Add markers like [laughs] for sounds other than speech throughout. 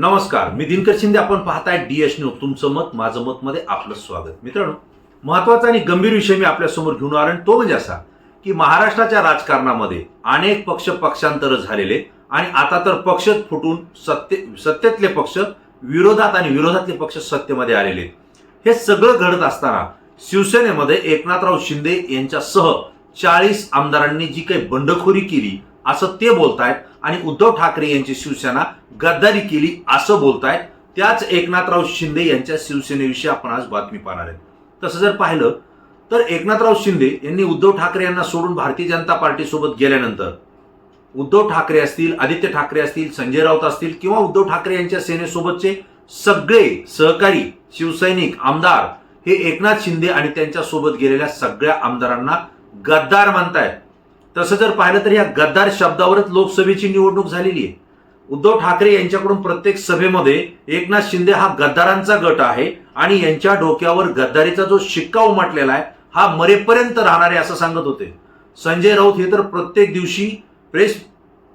नमस्कार मी दिनकर शिंदे आपण पाहताय डीएस न्यूज तुमचं मत माझं मत मध्ये आपलं स्वागत. मित्रांनो महत्त्वाचा आणि गंभीर विषय मी आपल्यासमोर घेऊन आलो आणि तो म्हणजे असा की महाराष्ट्राच्या राजकारणामध्ये अनेक पक्ष पक्षांतर झालेले आणि आता तर पक्ष फुटून सत्य सत्तेतले पक्ष विरोधात आणि विरोधातले पक्ष सत्तेमध्ये आलेले. हे सगळं घडत असताना शिवसेनेमध्ये एकनाथराव शिंदे यांच्यासह चाळीस आमदारांनी जी काही बंडखोरी केली असं ते बोलतायत आणि उद्धव ठाकरे यांची शिवसेना गद्दारी केली असं बोलतायत त्याच एकनाथराव शिंदे यांच्या शिवसेनेविषयी आपण आज बातमी पाहणार आहे तसं जर पाहिलं तर एकनाथराव शिंदे यांनी उद्धव ठाकरे यांना सोडून भारतीय जनता पार्टीसोबत गेल्यानंतर उद्धव ठाकरे असतील आदित्य ठाकरे असतील संजय राऊत असतील किंवा उद्धव ठाकरे यांच्या सेनेसोबतचे सगळे सहकारी शिवसैनिक आमदार हे एकनाथ शिंदे आणि त्यांच्यासोबत गेलेल्या सगळ्या आमदारांना गद्दार मानतायत. तसं जर पाहिलं तर या गद्दार शब्दावरच लोकसभेची निवडणूक झालेली आहे. उद्धव ठाकरे यांच्याकडून प्रत्येक सभेमध्ये एकनाथ शिंदे हा गद्दारांचा गट आहे आणि यांच्या डोक्यावर गद्दारीचा जो शिक्का उमटलेला आहे हा मरेपर्यंत राहणार आहे असं सांगत होते. संजय राऊत हे तर प्रत्येक दिवशी प्रेस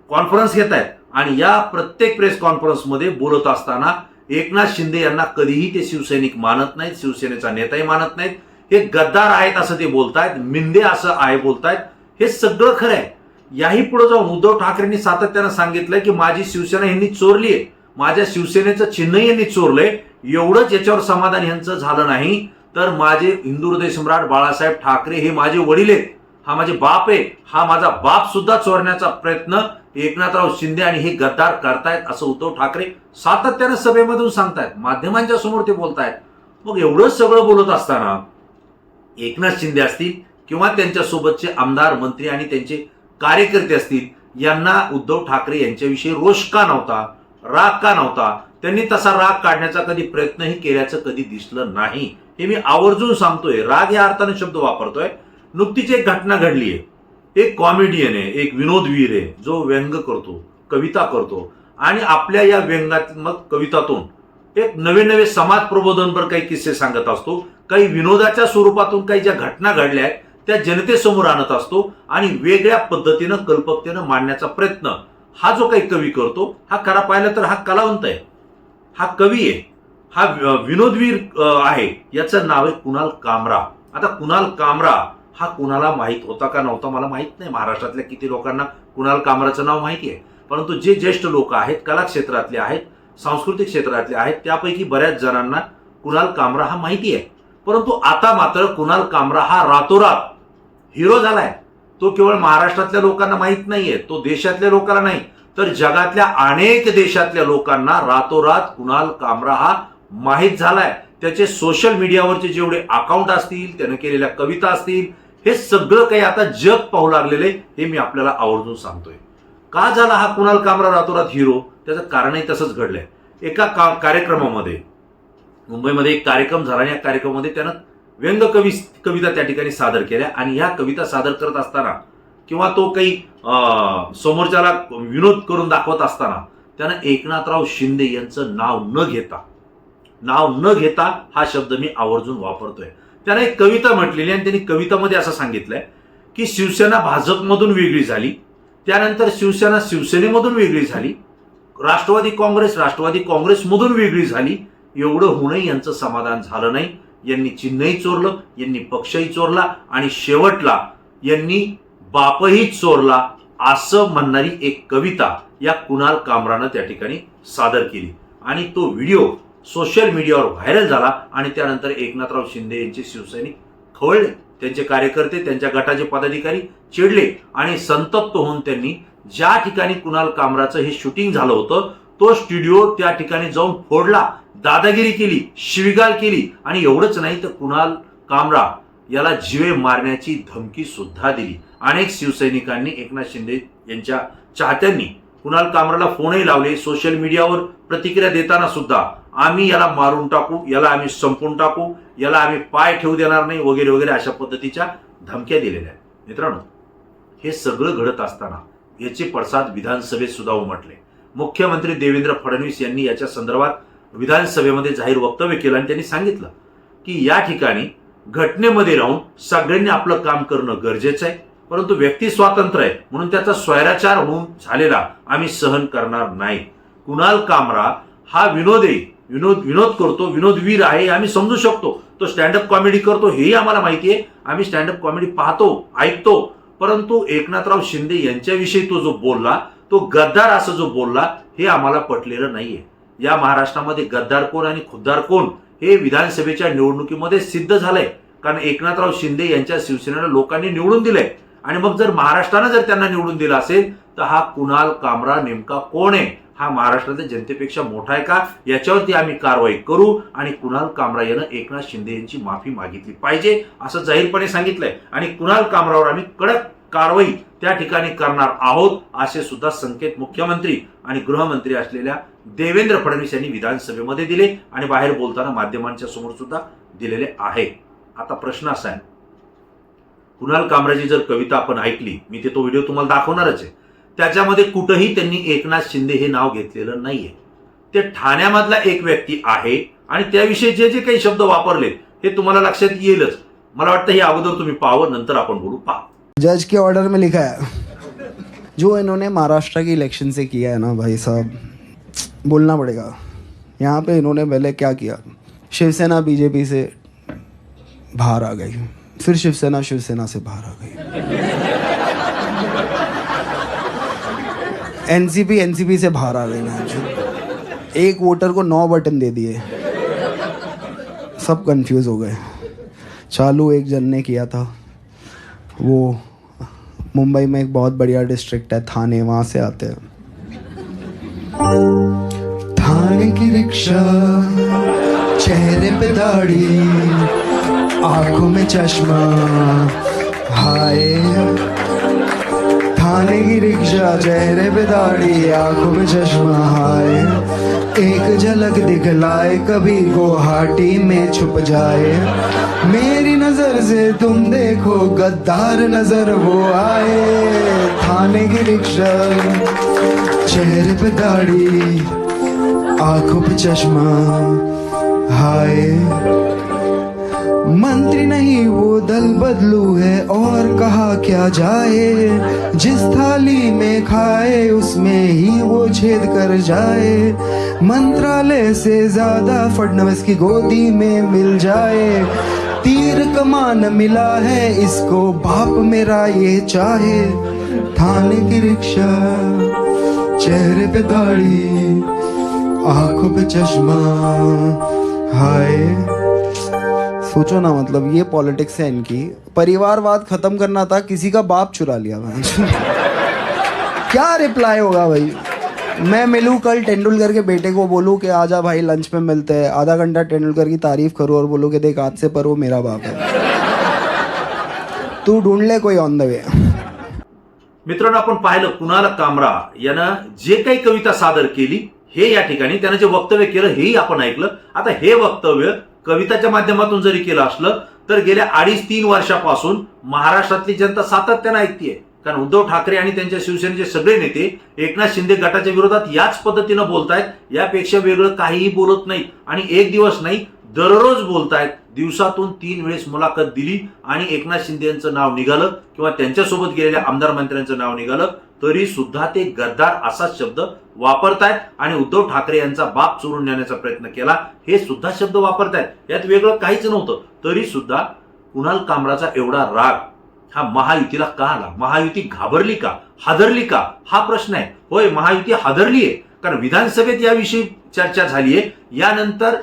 कॉन्फरन्स घेत आहेत आणि या प्रत्येक प्रेस कॉन्फरन्समध्ये बोलत असताना एकनाथ शिंदे यांना कधीही ते शिवसैनिक मानत नाहीत शिवसेनेचा नेताही मानत नाहीत. हे गद्दार आहेत असं ते बोलतायत मिंदे असं आहे बोलतायत. हे सगळं खरं आहे याही पुढे जाऊन उद्धव ठाकरेंनी सातत्यानं सांगितलंय की माझी शिवसेना यांनी चोरली आहे माझ्या शिवसेनेचं चिन्ह यांनी चोरलंय. एवढंच याच्यावर समाधान यांचं झालं नाही. तर माझे हिंदू हृदय सम्राट बाळासाहेब ठाकरे हे माझे वडील आहेत. हा माझे बाप आहे. हा माझा बाप सुद्धा चोरण्याचा प्रयत्न एकनाथराव शिंदे आणि हे गद्दार करतायत असं उद्धव ठाकरे सातत्यानं सभेमधून सांगतायत. माध्यमांच्या समोर ते बोलतायत. मग एवढं सगळं बोलत असताना एकनाथ शिंदे असतील किंवा त्यांच्यासोबतचे आमदार मंत्री आणि त्यांचे कार्यकर्ते असतील यांना उद्धव ठाकरे यांच्याविषयी रोष का नव्हता राग का नव्हता? त्यांनी तसा राग काढण्याचा कधी प्रयत्नही केल्याचं कधी दिसलं नाही. हे मी आवर्जून सांगतोय. राग या अर्थाने शब्द वापरतोय. नुकतीच एक घटना घडली आहे. एक कॉमेडियन आहे एक विनोदवीर आहे जो व्यंग करतो कविता करतो. आणि आपल्या या व्यंगात्मक कवितातून एक नवे नवे समाज प्रबोधनपर काही किस्से सांगत असतो. काही विनोदाच्या स्वरूपातून काही ज्या घटना घडल्या आहेत त्या जनतेसमोर आणत असतो आणि वेगळ्या पद्धतीनं कल्पकतेनं मांडण्याचा प्रयत्न. हा जो काही कवी करतो हा खरा पाहिला तर हा कलावंत आहे. हा कवी आहे. हा वि- विनोदवीर आहे. याचं नाव आहे कुणाल कामरा. आता कुणाल कामरा हा कुणाला माहीत होता का नव्हता मला माहीत नाही. महाराष्ट्रातल्या किती लोकांना कुणाल कामराचं नाव माहिती आहे. परंतु जे ज्येष्ठ लोक आहेत कला क्षेत्रातले आहेत सांस्कृतिक क्षेत्रातले आहेत त्यापैकी बऱ्याच जणांना कुणाल कामरा हा माहिती आहे. परंतु आता मात्र कुणाल कामरा हा रातोरात हिरो झालाय. तो केवळ महाराष्ट्रातल्या लोकांना माहीत नाहीये तो देशातल्या लोकांना नाही तर जगातल्या अनेक देशातल्या लोकांना रातोरात कुणाल कामरा हा माहीत झालाय. त्याचे सोशल मीडियावरचे जेवढे अकाउंट असतील त्यानं केलेल्या कविता असतील हे सगळं काही आता जग पाहू लागलेले हे मी आपल्याला आवर्जून सांगतोय. का झाला हा कुणाल कामरा रातोरात हिरो? त्याचं कारणही तसंच घडलंय. एका का कार्यक्रमामध्ये मुंबईमध्ये एक कार्यक्रम झाला आणि या कार्यक्रमामध्ये त्यानं व्यंग कवी कविता त्या ठिकाणी सादर केल्या आणि ह्या कविता सादर करत असताना किंवा तो काही समोरच्याला विनोद करून दाखवत असताना त्यानं एकनाथराव शिंदे यांचं नाव न घेता नाव न घेता हा शब्द मी आवर्जून वापरतोय. त्यानं एक कविता म्हटलेली आणि त्यांनी कवितामध्ये असं सांगितलंय की शिवसेना भाजपमधून वेगळी झाली त्यानंतर शिवसेना शिवसेनेमधून वेगळी झाली राष्ट्रवादी काँग्रेस राष्ट्रवादी काँग्रेसमधून वेगळी झाली एवढं होऊनही यांचं समाधान झालं नाही. यांनी चिन्हही चोरलं यांनी पक्षही चोरला आणि शेवटला यांनी बापही चोरला असं म्हणणारी एक कविता या कुणाल कामरानं त्या ठिकाणी सादर केली. आणि तो व्हिडिओ सोशल मीडियावर व्हायरल झाला आणि त्यानंतर एकनाथराव शिंदे यांचे शिवसैनिक खवळले. त्यांचे कार्यकर्ते त्यांच्या गटाचे पदाधिकारी चिडले आणि संतप्त होऊन त्यांनी ज्या ठिकाणी कुणाल कामराचं हे शूटिंग झालं होतं तो स्टुडिओ त्या ठिकाणी जाऊन फोडला. दादागिरी केली शिविगाळ केली आणि एवढंच नाही तर कुणाल कामरा याला जीवे मारण्याची धमकी सुद्धा दिली. अनेक शिवसैनिकांनी एकनाथ शिंदे यांच्या चाहत्यांनी कुणाल कामराला फोनही लावले सोशल मीडियावर प्रतिक्रिया देताना सुद्धा आम्ही याला मारून टाकू याला आम्ही संपून टाकू याला आम्ही पाय ठेवू देणार नाही वगैरे वगैरे अशा पद्धतीच्या धमक्या दिलेल्या आहेत. मित्रांनो हे सगळं घडत असताना याचे पडसाद विधानसभेत सुद्धा उमटले. मुख्यमंत्री देवेंद्र फडणवीस यांनी याच्या संदर्भात विधानसभेमध्ये जाहीर वक्तव्य केलं आणि त्यांनी सांगितलं की या ठिकाणी घटनेमध्ये राहून सगळ्यांनी आपलं काम करणं गरजेचं आहे. परंतु व्यक्ती स्वातंत्र्य आहे म्हणून त्याचा स्वैराचार होऊन झालेला आम्ही सहन करणार नाही. कुणाल कामरा हा विनोद आहे. विनोद विनोद करतो विनोदवीर आहे आम्ही समजू शकतो. तो स्टँडअप कॉमेडी करतो हेही आम्हाला माहिती आहे. आम्ही स्टँडअप कॉमेडी पाहतो ऐकतो. परंतु एकनाथराव शिंदे यांच्याविषयी तो जो बोलला तो गद्दार असं जो बोलला हे आम्हाला पटलेलं नाहीये. या महाराष्ट्रामध्ये गद्दार कोण आणि खुद्दार कोण हे विधानसभेच्या निवडणुकीमध्ये सिद्ध झालंय. कारण एकनाथराव शिंदे यांच्या शिवसेनेला लोकांनी निवडून दिलंय. आणि मग जर महाराष्ट्रानं जर त्यांना निवडून दिलं असेल तर हा कुणाल कामरा नेमका कोण आहे? हा महाराष्ट्राच्या जनतेपेक्षा मोठा आहे का? याच्यावरती आम्ही कारवाई करू आणि कुणाल कामरा यानं एकनाथ शिंदे यांची माफी मागितली पाहिजे असं जाहीरपणे सांगितलंय. आणि कुणाल कामरावर आम्ही कडक कारवाई त्या ठिकाणी करणार आहोत असे सुद्धा संकेत मुख्यमंत्री आणि गृहमंत्री असलेल्या देवेंद्र फडणवीस यांनी विधानसभेमध्ये दिले आणि बाहेर बोलताना माध्यमांच्या समोर सुद्धा दिलेले आहे. आता प्रश्न असा आहे. कुणाल कामराजी जर कविता आपण ऐकली मी ते तो व्हिडिओ तुम्हाला दाखवणारच आहे. त्याच्यामध्ये कुठंही त्यांनी एकनाथ शिंदे हे नाव घेतलेलं नाहीये. ते ठाण्यामधला एक व्यक्ती आहे आणि त्याविषयी जे जे काही शब्द वापरले हे तुम्हाला लक्षात येईलच. मला वाटतं हे अगोदर तुम्ही पाहावं नंतर आपण बोलू पहा. जज के ऑर्डर में लिखा है। जो इन्होंने महाराष्ट्र के इलेक्शन से किया है ना भाई साहब, बोलना पड़ेगा। यहाँ पे इन्होंने पहले क्या किया? शिवसेना बीजेपी से बाहर आ गई। फिर शिवसेना शिवसेना से बाहर आ गई। एनसीपी एनसीपी से बाहर आ गई ना एक वोटर को नौ बटन दे दिए। सब कंफ्यूज हो गए। चालू एक जन ने किया था। वो मुंबई में एक बहुत बढ़िया डिस्ट्रिक्ट है, थाने, वहाँ से आते हैं। थाने की रिक्शा, चेहरे पे दाढ़ी, आँखों में चश्मा, हाय। थाने की रिक्शा, चेहरे पे दाढ़ी, आँखों में चश्मा, हाय। एक झलक दिखलाए, कभी गुवाहाटी में छुप जाए। मेरी नज़र से तुम देखो, गद्दार नज़र वो आए। थाने की रिक्शा, चेहरे पे दाढ़ी, आँखों पे चश्मा, हाय। मंत्री नहीं, वो दल बदलू है, और कहा क्या जाए। जिस थाली में खाए, उसमें ही वो छेद कर जाए। मंत्रालय से ज़्यादा फडनवीस की गोदी में मिल जाए। तीर कमान मिला है, इसको बाप मेरा ये चाहे। थाने की रिक्शा, चेहरे पे दाढ़ी, आँखों पे चश्मा, हाय। सोचो ना मतलब ये पॉलिटिक्स है इनकी। परिवारवाद खत्म करना था, किसी का बाप चुरा लिया मैं [laughs] क्या रिप्लाई होगा भाई? मैं मिलूं कल तेंदुलकर के बेटे को बोलूं कि आजा भाई लंच पे मिलते हैं। आधा घंटा तेंदुलकर की तारीफ करूं और बोलूं कि देख आज से पर वो मेरा बाप है। तू ढूंढ ले कोई ऑन द वे मित्रांनो आपण पाहिलं कुणाल कामरा यानं जे काही कविता सादर केली हे या ठिकाणी त्यानं जे वक्तव्य केलं हेही आपण ऐकलं. आता हे वक्तव्य कविताच्या माध्यमातून जरी केलं असलं तर गेल्या अडीच तीन वर्षापासून महाराष्ट्रातली जनता सातत्यानं ऐकतीये. कारण उद्धव ठाकरे आणि त्यांच्या शिवसेनेचे सगळे नेते एकनाथ शिंदे गटाच्या विरोधात याच पद्धतीनं बोलतायत. यापेक्षा वेगळं काहीही बोलत नाही आणि एक दिवस नाही दररोज बोलतायत. दिवसातून तीन वेळेस मुलाखत दिली आणि एकनाथ शिंदे यांचं नाव निघालं किंवा त्यांच्यासोबत गेलेल्या आमदार मंत्र्यांचं नाव निघालं तरी सुद्धा ते गद्दार असाच शब्द वापरतायत आणि उद्धव ठाकरे यांचा बाप चोरून नेण्याचा प्रयत्न केला हे सुद्धा शब्द वापरतायत. यात वेगळं काहीच नव्हतं. तरी सुद्धा कुणाल कामराचा एवढा राग हा महायुतीला का आला? महायुती घाबरली का? हादरली का? हा प्रश्न आहे. होय महायुती हादरली आहे. कारण विधानसभेत याविषयी चर्चा झाली आहे यानंतर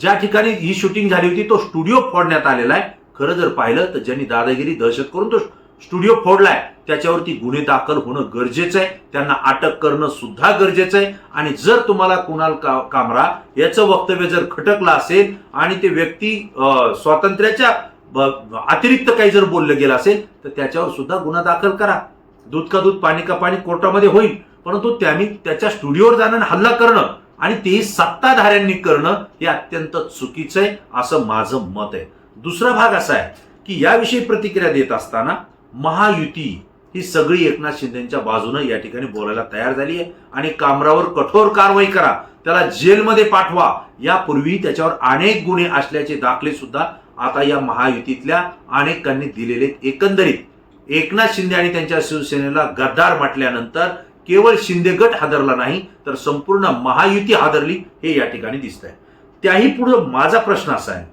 ज्या ठिकाणी ही शूटिंग झाली होती तो स्टुडिओ फोडण्यात आलेला आहे. खरं जर पाहिलं तर ज्यांनी दादागिरी दहशत करून तो स्टुडिओ फोडलाय त्याच्यावरती गुन्हे दाखल होणं गरजेचं आहे. त्यांना अटक करणं सुद्धा गरजेचं आहे. आणि जर तुम्हाला कुणाल का कामरा याचं वक्तव्य जर खटकलं असेल आणि ते व्यक्ती अं, स्वातंत्र्याच्या अतिरिक्त काही जर बोललं गेलं असेल तर त्याच्यावर सुद्धा गुन्हा दाखल करा. दूध का दूध पाणी का पाणी कोर्टामध्ये होईल. परंतु त्यांनी त्याच्या स्टुडिओवर जाणं हल्ला करणं आणि तेही सत्ताधाऱ्यांनी करणं हे अत्यंत चुकीचं आहे असं माझं मत आहे. दुसरा भाग असा आहे की याविषयी प्रतिक्रिया देत असताना महायुती ही सगळी एकनाथ शिंदेच्या बाजूनं या ठिकाणी बोलायला तयार झाली आहे आणि कामरावर कठोर कारवाई करा. त्याला जेलमध्ये पाठवा. यापूर्वी त्याच्यावर अनेक गुन्हे असल्याचे दाखले सुद्धा आता या महायुतीतल्या अनेकांनी दिलेले एकंदरीत. एकनाथ शिंदे आणि त्यांच्या शिवसेनेला गद्दार म्हटल्यानंतर केवळ शिंदे गट हादरला नाही तर संपूर्ण महायुती हादरली हे या ठिकाणी दिसत आहे त्याही पुढे माझा प्रश्न असा आहे.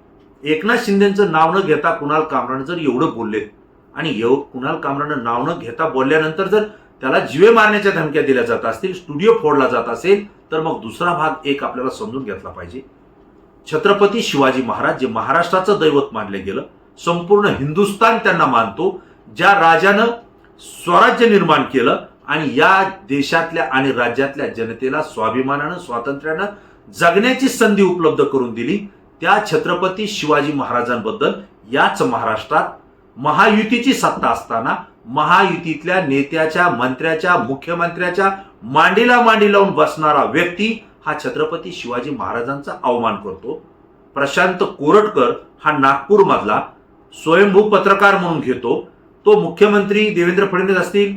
एकनाथ शिंदेचं नाव न घेता कुणाल कामरान जर एवढं बोलले आणि एव कुणाल कामरानं नाव न घेता बोलल्यानंतर जर त्याला जीवे मारण्याच्या धमक्या दिल्या जात असतील स्टुडिओ फोडला जात असेल तर मग दुसरा भाग एक आपल्याला समजून घेतला पाहिजे. छत्रपती शिवाजी महाराज जे महाराष्ट्राचं दैवत मानले गेलं संपूर्ण हिंदुस्थान त्यांना मानतो ज्या राजानं स्वराज्य निर्माण केलं आणि या देशातल्या आणि राज्यातल्या जनतेला स्वाभिमानानं स्वातंत्र्यानं जगण्याची संधी उपलब्ध करून दिली त्या छत्रपती शिवाजी महाराजांबद्दल याच महाराष्ट्रात महायुतीची सत्ता असताना महायुतीतल्या नेत्याच्या मंत्र्याच्या मुख्यमंत्र्याच्या मांडीला मांडी लावून बसणारा व्यक्ती हा छत्रपती शिवाजी महाराजांचा अवमान करतो. प्रशांत कोरटकर हा नागपूरमधला स्वयंभू पत्रकार म्हणून घेतो. तो मुख्यमंत्री देवेंद्र फडणवीस असतील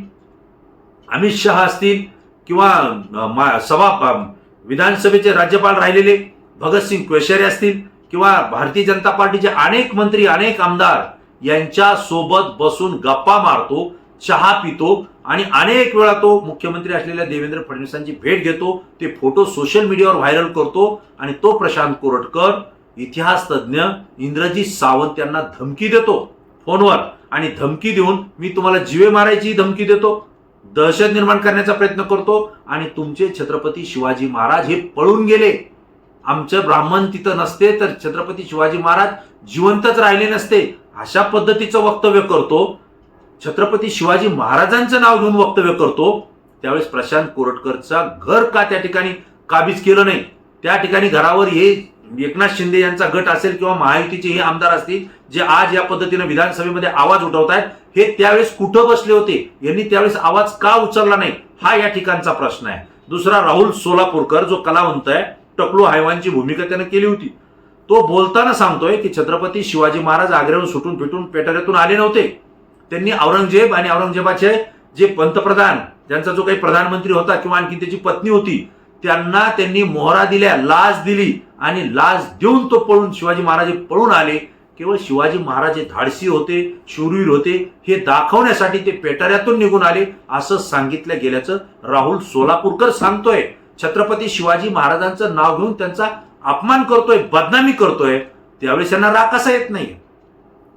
अमित शहा असतील किंवा मा- सभा विधानसभेचे राज्यपाल राहिलेले भगतसिंग कोश्यारी असतील किंवा भारतीय जनता पार्टीचे अनेक मंत्री अनेक आमदार यांच्या सोबत बसून गप्पा मारतो. चहा पितो आणि अनेक वेळा तो मुख्यमंत्री असलेल्या देवेंद्र फडणवीसांची भेट घेतो ते फोटो सोशल मीडियावर व्हायरल करतो आणि तो प्रशांत कोरटकर इतिहास तज्ज्ञ इंद्रजीत सावंत यांना धमकी देतो फोनवर. आणि धमकी देऊन मी तुम्हाला जीवे मारायची धमकी देतो. दहशत निर्माण करण्याचा प्रयत्न करतो आणि तुमचे छत्रपती शिवाजी महाराज हे पळून गेले. आमचं ब्राह्मण तिथं नसते तर छत्रपती शिवाजी महाराज जिवंतच राहिले नसते अशा पद्धतीचं वक्तव्य करतो. छत्रपती शिवाजी महाराजांचं नाव घेऊन वक्तव्य करतो त्यावेळेस प्रशांत कोरटकरचा घर का त्या ठिकाणी काबीज केलं नाही? त्या ठिकाणी घरावर हे एकनाथ शिंदे यांचा गट असेल किंवा महायुतीचे हे आमदार असतील जे आज या पद्धतीनं विधानसभेमध्ये आवाज उठवत आहेत हे त्यावेळेस कुठं बसले होते? यांनी त्यावेळेस आवाज का उचलला नाही? हा या ठिकाणचा प्रश्न आहे. दुसरा राहुल सोलापूरकर जो कलावंत आहे टकलू हायवानची भूमिका त्यानं केली होती. तो बोलताना सांगतोय की छत्रपती शिवाजी महाराज आग्र्याहून सुटून फिटून पेटाऱ्यातून आले नव्हते. त्यांनी औरंगजेब आणि औरंगजेबाचे जे पंतप्रधान ज्यांचा जो काही प्रधानमंत्री होता किंवा आणखी त्याची पत्नी होती त्यांना त्यांनी मोहरा दिल्या लाच दिली आणि लाच देऊन तो पळून शिवाजी महाराज पळून आले. केवळ शिवाजी महाराज हे धाडसी होते शूरवीर होते हे दाखवण्यासाठी ते पेटाऱ्यातून निघून आले असं सांगितलं गेल्याचं राहुल सोलापूरकर सांगतोय. छत्रपती शिवाजी महाराजांचं नाव घेऊन त्यांचा अपमान करतोय बदनामी करतोय. त्यावेळेस त्यांना राग कसा येत नाही?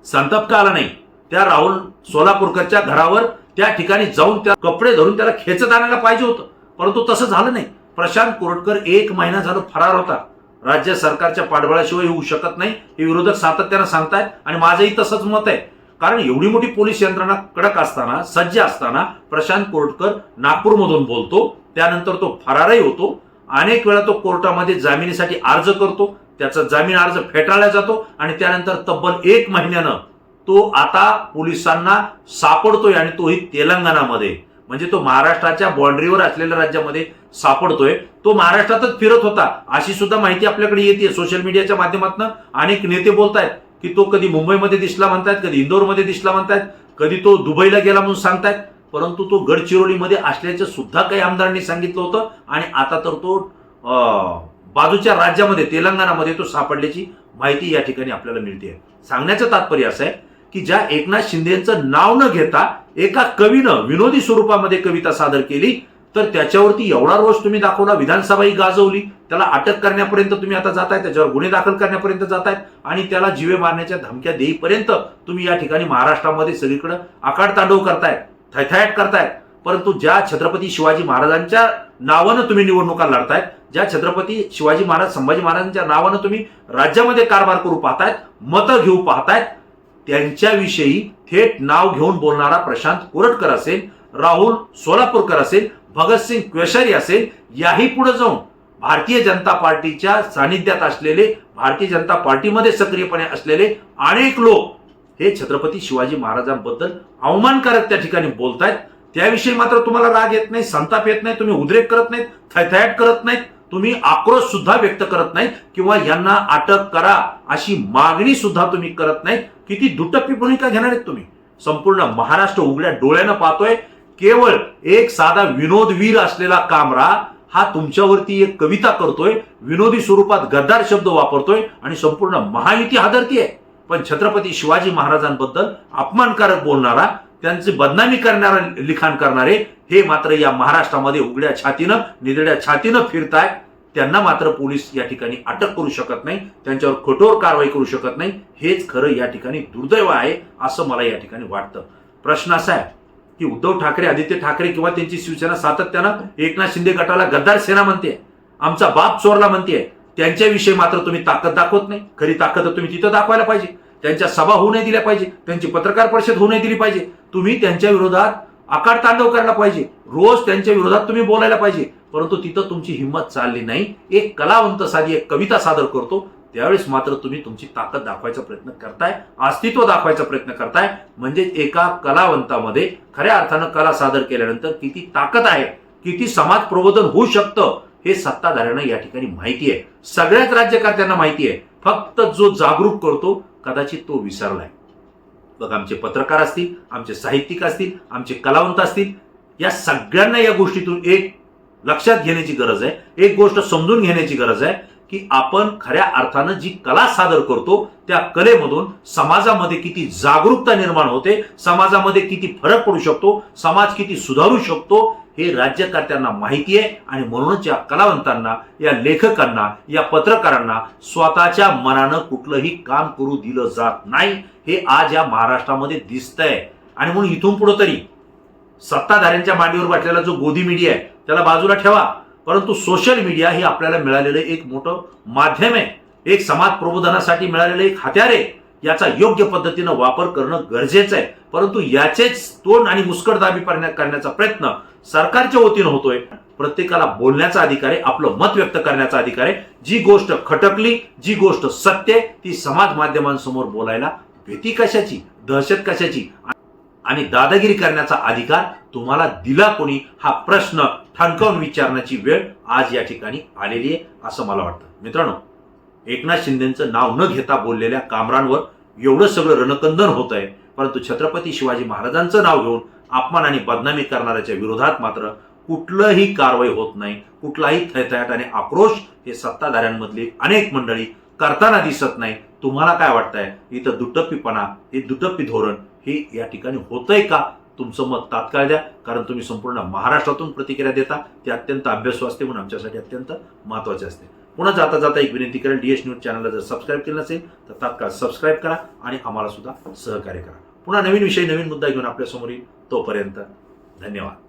संताप का आला नाही? त्या राहुल सोलापूरकरच्या घरावर त्या ठिकाणी जाऊन त्या कपडे धरून त्याला खेचत आणायला पाहिजे होतं. परंतु तसं झालं नाही. प्रशांत कोरटकर एक महिना झालं फरार होता. राज्य सरकारच्या पाठबळाशिवाय होऊ शकत नाही हे विरोधक सातत्यानं सांगतायत आणि माझंही तसंच मत आहे. कारण एवढी मोठी पोलीस यंत्रणा कडक असताना सज्ज असताना प्रशांत कोरटकर नागपूरमधून बोलतो त्यानंतर तो फरारही होतो. अनेक वेळा तो कोर्टामध्ये जामिनीसाठी अर्ज करतो. त्याचा जामीन अर्ज फेटाळला जातो आणि त्यानंतर तब्बल एक महिन्यानं तो आता पोलिसांना सापडतोय आणि तोही तेलंगणामध्ये. म्हणजे तो महाराष्ट्राच्या बॉन्ड्रीवर असलेल्या राज्यामध्ये सापडतोय. तो महाराष्ट्रातच फिरत होता अशी सुद्धा माहिती आपल्याकडे येते. सोशल मीडियाच्या माध्यमातून अनेक नेते बोलतायत की तो कधी मुंबईमध्ये दिसला म्हणतायत कधी इंदोरमध्ये दिसला म्हणतायत कधी तो दुबईला गेला म्हणून सांगतायत. परंतु तो गडचिरोलीमध्ये असल्याचं सुद्धा काही आमदारांनी सांगितलं होतं आणि आता तर तो बाजूच्या राज्यामध्ये तेलंगणामध्ये तो सापडल्याची माहिती या ठिकाणी आपल्याला मिळते. सांगण्याचं तात्पर्य असं आहे की ज्या एकनाथ शिंदेचं नाव न घेता एका कवीनं विनोदी स्वरूपामध्ये कविता सादर केली तर त्याच्यावरती एवढा रोष तुम्ही दाखवला विधानसभाही गाजवली त्याला अटक करण्यापर्यंत तुम्ही आता जाताय त्याच्यावर गुन्हे दाखल करण्यापर्यंत जातायत आणि त्याला जीवे मारण्याच्या धमक्या देईपर्यंत तुम्ही या ठिकाणी महाराष्ट्रामध्ये सगळीकडे आकाड तांडव करतायत करताय करतायत. परंतु ज्या छत्रपती शिवाजी महाराजांच्या नावानं तुम्ही निवडणुका लढतायत ज्या छत्रपती शिवाजी महाराज संभाजी महाराजांच्या नावानं तुम्ही राज्यामध्ये कारभार करू पाहतायत मतं घेऊ पाहतायत त्यांच्याविषयी थेट नाव घेऊन बोलणारा प्रशांत कोरटकर असेल राहुल सोलापूरकर असेल भगतसिंग क्वेशारी असेल याही पुढे जाऊन भारतीय जनता पार्टीच्या सानिध्यात असलेले भारतीय जनता पार्टीमध्ये सक्रियपणे असलेले अनेक लोक हे छत्रपती शिवाजी महाराजांबद्दल अवमानकारक त्या ठिकाणी बोलतायत. त्याविषयी मात्र तुम्हाला राग येत नाही संताप येत नाही तुम्ही उद्रेक करत नाहीत थैथयाट करत नाहीत. तुम्ही आक्रोश सुद्धा व्यक्त करत नाही किंवा यांना अटक करा अशी मागणी सुद्धा तुम्ही करत नाही किती दुटप्पी भूमिका घेणार आहेत तुम्ही? संपूर्ण महाराष्ट्र उघड्या डोळ्यानं पाहतोय. केवळ एक साधा विनोदवीर असलेला कामरा हा तुमच्यावरती एक कविता करतोय. विनोदी स्वरूपात गद्दार शब्द वापरतोय आणि संपूर्ण महायुती हादरती आहे पण छत्रपती शिवाजी महाराजांबद्दल अपमानकारक बोलणारा त्यांची बदनामी करणारा लिखाण करणारे हे मात्र या महाराष्ट्रामध्ये उघड्या छातीनं निधड्या छातीनं फिरताय. त्यांना मात्र पोलीस या ठिकाणी अटक करू शकत नाही. त्यांच्यावर कठोर कारवाई करू शकत नाही. हेच खरं या ठिकाणी दुर्दैव आहे असं मला या ठिकाणी वाटतं. प्रश्न असा आहे की उद्धव ठाकरे आदित्य ठाकरे किंवा त्यांची शिवसेना सातत्यानं एकनाथ शिंदे गटाला गद्दार सेना म्हणते. आमचा बाप चोरला म्हणते. त्यांच्याविषयी मात्र तुम्ही ताकद दाखवत नाही. खरी ताकद तुम्ही तिथं दाखवायला पाहिजे. त्यांच्या सभा होऊ नाही दिल्या पाहिजे. त्यांची पत्रकार परिषद होऊ नाही दिली पाहिजे. तुम्ही त्यांच्या विरोधात आकार तांडव करायला पाहिजे. रोज त्यांच्या विरोधात तुम्ही बोलायला पाहिजे. परंतु तिथं तुमची हिंमत चालली नाही. एक कलावंत साधी एक कविता सादर करतो. त्यावेळेस मात्र तुम्ही तुमची ताकद दाखवायचा प्रयत्न करताय अस्तित्व दाखवायचा प्रयत्न करताय. म्हणजे एका कलावंतामध्ये खऱ्या अर्थानं कला सादर केल्यानंतर किती ताकद आहे किती समाज प्रबोधन होऊ शकतं हे सत्ताधाऱ्यांना या ठिकाणी माहिती आहे. सगळ्याच राज्यकर्त्यांना माहिती आहे. फक्त जो जागरूक करतो कदाचित तो विसरलाय. बघ आमचे पत्रकार असतील आमचे साहित्यिक असतील आमचे कलावंत असतील या सगळ्यांना या गोष्टीतून एक लक्षात घेण्याची गरज आहे एक गोष्ट समजून घेण्याची गरज आहे. की आपण खऱ्या अर्थानं जी कला सादर करतो त्या कलेमधून समाजामध्ये किती जागरूकता निर्माण होते समाजामध्ये किती फरक पडू शकतो समाज किती सुधारू शकतो हे राज्यकर्त्यांना माहिती आहे. आणि म्हणूनच या कलावंतांना या लेखकांना या पत्रकारांना स्वतःच्या मनानं कुठलंही काम करू दिलं जात नाही. हे आज या महाराष्ट्रामध्ये दिसतंय. आणि म्हणून इथून पुढं तरी सत्ताधाऱ्यांच्या मांडीवर वाटलेला जो गोदी मीडिया आहे त्याला बाजूला ठेवा. परंतु सोशल मीडिया ही आपल्याला मिळालेलं एक मोठं माध्यम आहे. एक समाज प्रबोधनासाठी मिळालेलं एक हत्यार आहे. याचा योग्य पद्धतीनं वापर करणं गरजेचं आहे. परंतु याचेच तोंड आणि मुस्कटदाबी करण्याचा प्रयत्न सरकारच्या वतीनं होतोय. प्रत्येकाला बोलण्याचा अधिकार आहे आपलं मत व्यक्त करण्याचा अधिकार आहे. जी गोष्ट खटकली जी गोष्ट सत्य आहे, ती समाज माध्यमांसमोर बोलायला भीती कशाची? दहशत कशाची? आणि दादागिरी करण्याचा अधिकार तुम्हाला दिला कोणी? हा प्रश्न ठणकावून विचारण्याची वेळ आज या ठिकाणी आलेली आहे असं मला वाटतं. मित्रांनो एकनाथ शिंदेचं नाव न घेता बोललेल्या कामरांवर एवढं सगळं रणकंदन होत आहे परंतु छत्रपती शिवाजी महाराजांचं नाव घेऊन अपमान आणि बदनामी करणाऱ्याच्या विरोधात मात्र कुठलंही कारवाई होत नाही कुठलाही थैथयाट आणि आक्रोश हे सत्ताधाऱ्यांमधली अनेक मंडळी करताना दिसत नाही. तुम्हाला काय वाटतंय? इथं दुटप्पीपणा हे दुटप्पी धोरण हे या ठिकाणी होतंय का? तुमचं मत तात्काळ द्या कारण तुम्ही संपूर्ण महाराष्ट्रातून प्रतिक्रिया देता. ते अत्यंत अभ्यासू असते म्हणून आमच्यासाठी अत्यंत महत्त्वाचे असते. पुन्हा जाता जाता एक विनंती करेल डी एस न्यूज चॅनलला जर सबस्क्राईब केलं नसेल तर तात्काळ सबस्क्राईब करा आणि आम्हाला सुद्धा सहकार्य करा. पुन्हा नवीन विषय नवीन मुद्दा घेऊन आपल्यासमोर येईल. तोपर्यंत धन्यवाद.